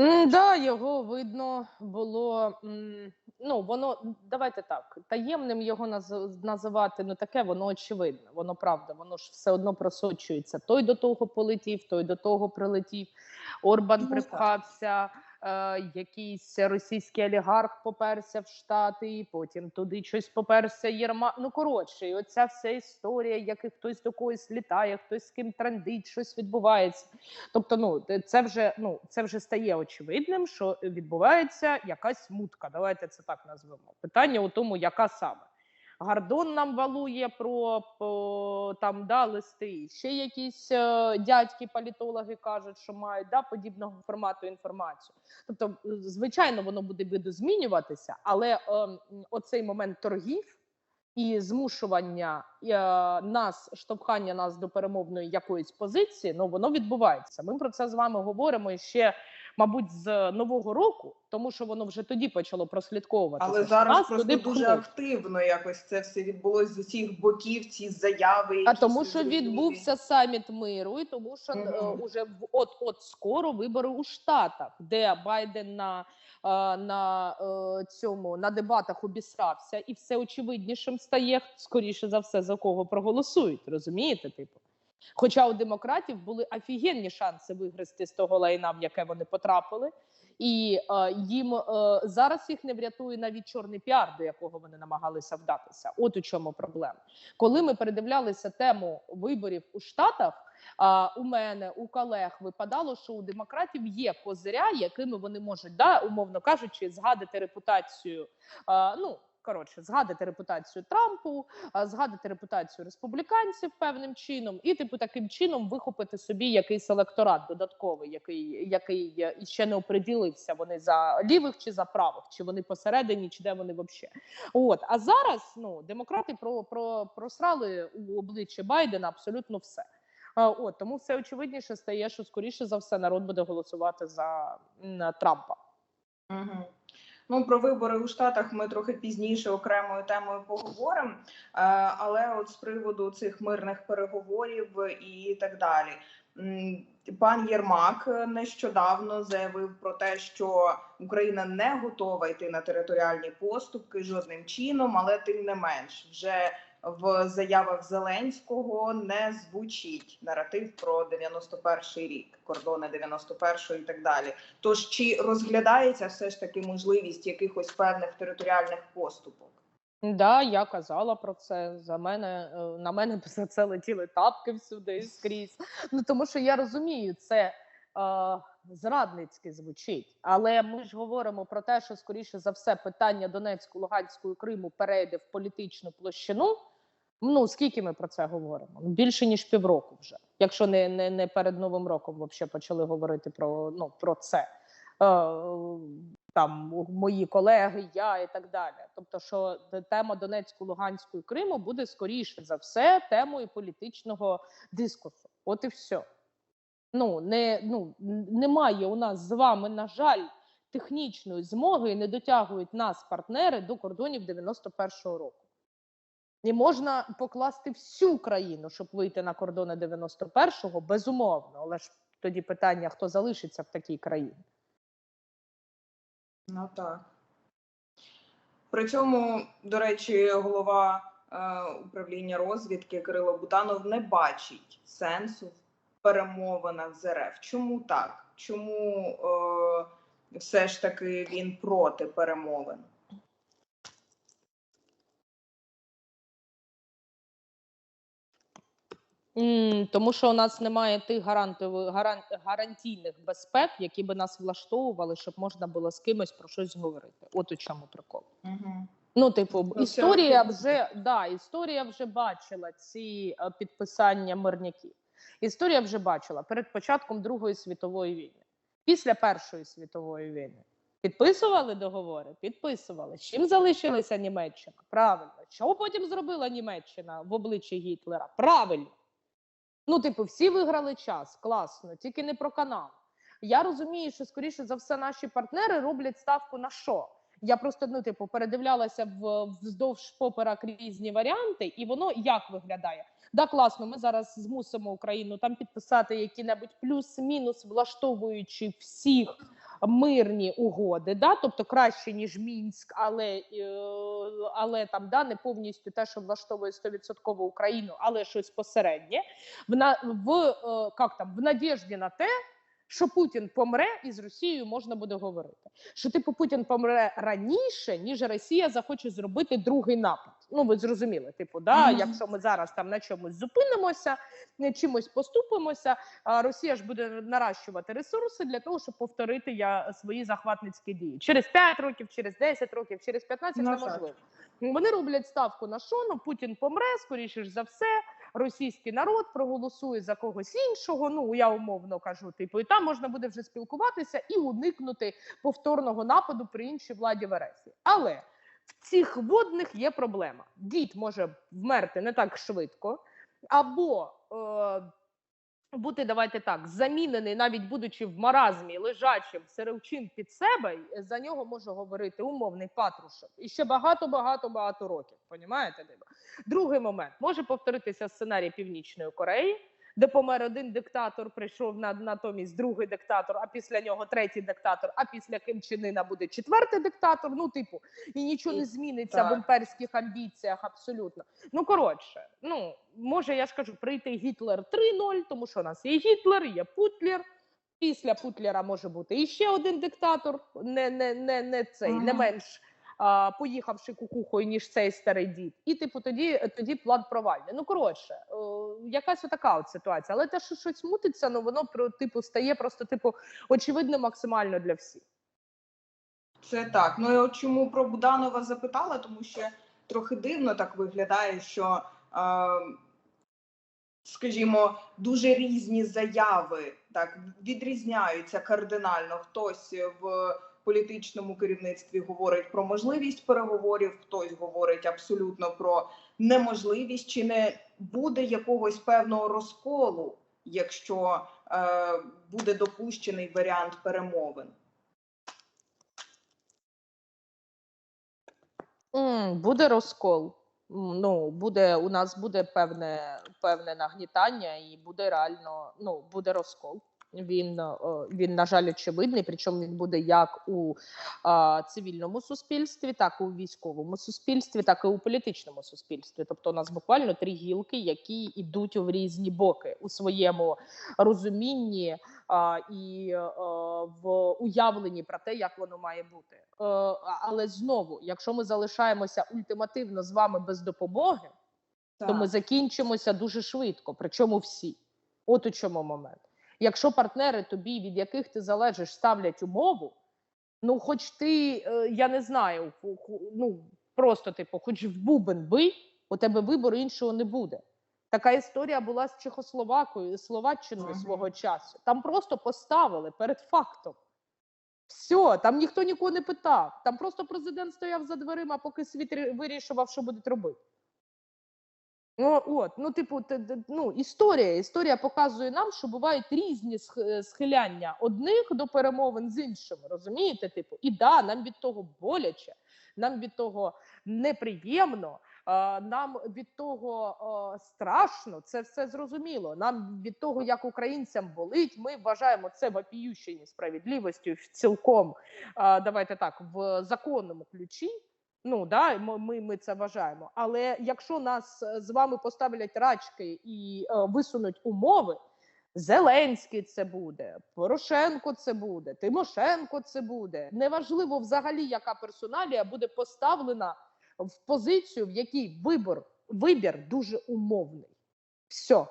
М, Да, його видно було. м, Ну, воно давайте так. Таємним його наз- називати ну таке, воно очевидне. Воно правда, воно ж все одно просочується. Той до того полетів, той до того прилетів. Орбан Ну, так. припхався, е, якийсь російський олігарх поперся в Штати, і потім туди щось поперся Єрма. Ну коротше, і оця вся історія, як і хтось до когось літає, хтось з ким трендить, щось відбувається. Тобто, ну це вже ну це вже стає очевидним, що відбувається якась мутка. Давайте це так назвемо. Питання у тому, яка саме. Гордон нам валує про, там да, листи. Ще якісь е, дядьки, політологи кажуть, що мають да, подібного формату інформацію. Тобто, е, звичайно, воно буде видозмінюватися, але е, оцей момент торгів і змушування е, нас, штовхання нас до перемовної якоїсь позиції, ну воно відбувається. Ми про це з вами говоримо ще, мабуть, з нового року, тому що воно вже тоді почало прослідковуватися. Але зараз нас просто дуже пхнуть. активно якось це все відбулось з усіх боків, ці заяви. А тому, що відбувся саміт миру, і тому, що Мгм. е, уже от от скоро вибори у Штатах, де Байден на, е, на е, цьому на дебатах обісрався, і все очевиднішим стає скоріше за все за кого проголосують. Розумієте, типу. Хоча у демократів були офігенні шанси вигрести з того лайна, в яке вони потрапили, і е, їм е, зараз їх не врятує навіть чорний піар, до якого вони намагалися вдатися. От у чому проблема. Коли ми передивлялися тему виборів у Штатах, а, у мене, у колег випадало, що у демократів є козиря, якими вони можуть, да, умовно кажучи, згадати репутацію. А, ну, коротше, згадати репутацію Трампу, згадати репутацію республіканців певним чином, і типу таким чином вихопити собі якийсь електорат додатковий, який, який е, ще не оприділився. Вони за лівих чи за правих, чи вони посередині, чи де вони взагалі. От а зараз ну демократи про, про просрали у обличчя Байдена абсолютно все. От тому все очевидніше стає, що скоріше за все народ буде голосувати за Трампа. Угу. Ну, про вибори у Штатах ми трохи пізніше окремою темою поговоримо. Е, але от з приводу цих мирних переговорів і так далі. Пан Єрмак нещодавно заявив про те, що Україна не готова йти на територіальні поступки жодним чином, але тим не менш, вже в заявах Зеленського не звучить наратив про 91-й рік, кордони 91-го і так далі. Тож чи розглядається все ж таки можливість якихось певних територіальних поступок? Да, я казала про це. За мене е, на мене за це летіли тапки всюди скрізь. Ну тому що я розумію, це е, зрадницьки звучить. Але ми ж говоримо про те, що скоріше за все питання Донецьку, Луганську Криму перейде в політичну площину. Ну скільки ми про це говоримо? Ну, Більше ніж півроку вже, якщо не, не, не перед новим роком взагалі почали говорити про, ну, про це. Е, там мої колеги, я і так далі. Тобто, що тема Донецьку, Луганську і Криму буде скоріше за все темою політичного дискусу. От і все. Ну не ну немає у нас з вами, на жаль, технічної змоги і не дотягують нас партнери до кордонів 91-го року. І можна покласти всю країну, щоб вийти на кордони 91-го, безумовно. Але ж тоді питання, хто залишиться в такій країні. Ну так. При цьому, до речі, голова е, управління розвідки Кирило Бутанов не бачить сенсу в перемовинах з РФ. Чому так? Чому е, все ж таки він проти перемовин? М, Тому що у нас немає тих гарантових гаран, гарантійних безпек, які би нас влаштовували, щоб можна було з кимось про щось говорити. От у чому прикол. Угу. Ну, типу, Ну, історія це- вже да, історія вже бачила ці е, підписання мирняків. Історія вже бачила перед початком Другої світової війни, після Першої світової війни. Підписували договори? Підписували. З Чим залишилася Німеччина? Правильно. Що потім зробила Німеччина в обличчі Гітлера? Правильно. Ну, типу, всі виграли час, класно, тільки не про канал. Я розумію, що скоріше за все наші партнери роблять ставку на що? Я просто ну, типу, передивлялася в вздовж поперек різні варіанти, і воно як виглядає? Да, класно, ми зараз змусимо Україну там підписати які-небудь плюс-мінус, влаштовуючи всіх мирні угоди, да, тобто краще ніж мінськ, але, е, але там да не повністю те, що влаштовує 100% Україну, але щось посереднє. В на в е, як там в надіжді на те. Що Путін помре, і з Росією можна буде говорити. Що типу Путін помре раніше, ніж Росія захоче зробити другий напад. Ну ви зрозуміли, типу, да, Мгм. якщо ми зараз там на чомусь зупинимося, не чимось поступимося, а Росія ж буде наращувати ресурси для того, щоб повторити я свої захватницькі дії через 5 років, через 10 років, через 15 неможливо. Вони роблять ставку на що? Ну Путін помре, скоріше ж за все. Російський народ проголосує за когось іншого. Ну я умовно кажу, типу, і там можна буде вже спілкуватися і уникнути повторного нападу при іншій владі в РФ. Але в цих водних є проблема. Дід може вмерти не так швидко, або е, бути, давайте так, замінений, навіть будучи в маразмі, лежачим сиревчин під себе, за нього може говорити умовний Патрушев. І ще багато, багато, років. Понімаєте? Другий момент може повторитися сценарій Північної Кореї. Де помер один диктатор, прийшов на натомість другий диктатор, а після нього третій диктатор, а після Ким Чен Іна буде четвертий диктатор. Ну, типу, і нічого не зміниться в імперських амбіціях. Абсолютно. Ну коротше, ну може я ж кажу, прийти Гітлер 3-0, тому що у нас є Гітлер, є Путлер. Після Путлера може бути іще один диктатор, не, не, не, не цей, не менш поїхавши кукухою, ніж цей старий дід. І типу тоді, тоді план провальний. Ну коротше, е, якась така от ситуація. Але те, що щось мутиться, ну воно типу стає просто типу очевидно максимально для всіх. Це так. Ну і от чому про Буданова запитала, тому що трохи дивно так виглядає, що, е, скажімо, дуже різні заяви так відрізняються кардинально. Хтось в політичному керівництві говорить про можливість переговорів, хтось говорить абсолютно про неможливість, чи не буде якогось певного розколу, якщо е, буде допущений варіант перемовин. Буде розкол. Ну, буде у нас буде певне певне нагнітання, і буде реально ну буде розкол. Він е, він на жаль очевидний. Причому він буде як у а, цивільному суспільстві, так і у військовому суспільстві, так і у політичному суспільстві. Тобто, у нас буквально три гілки, які йдуть в різні боки у своєму розумінні а, і е, в уявленні про те, як воно має бути. Е, а- але знову, якщо ми залишаємося ультимативно з вами без допомоги, то ми закінчимося дуже швидко. Причому всі. От у чому момент. Якщо партнери тобі, від яких ти залежиш, ставлять умову, ну хоч ти, е, я не знаю, ну просто типу, хоч в бубен бий, у тебе вибору іншого не буде. Така історія була з Чехословакою, Словаччиною Мгм. свого часу. Там просто поставили перед фактом. Все, там ніхто нікого не питав. Там просто президент стояв за дверима, поки світ вирішував, що будуть робити. Ну, от, ну, типу, ну, історія. Історія показує нам, що бувають різні е, схиляння одних до перемовин з іншими. Розумієте? Типу, і да, нам від того боляче, нам від того неприємно, а, нам від того а, страшно. Це все зрозуміло. Нам від того, як українцям болить, ми вважаємо це вопіющою несправедливістю цілком. а, давайте так, в законному ключі. Ну да, ми, ми це вважаємо. Але якщо нас е, з вами поставлять рачки і е, висунуть умови, Зеленський це буде, Порошенко це буде, Тимошенко це буде. Неважливо взагалі, яка персоналія буде поставлена в позицію, в якій вибор, вибір дуже умовний. Все.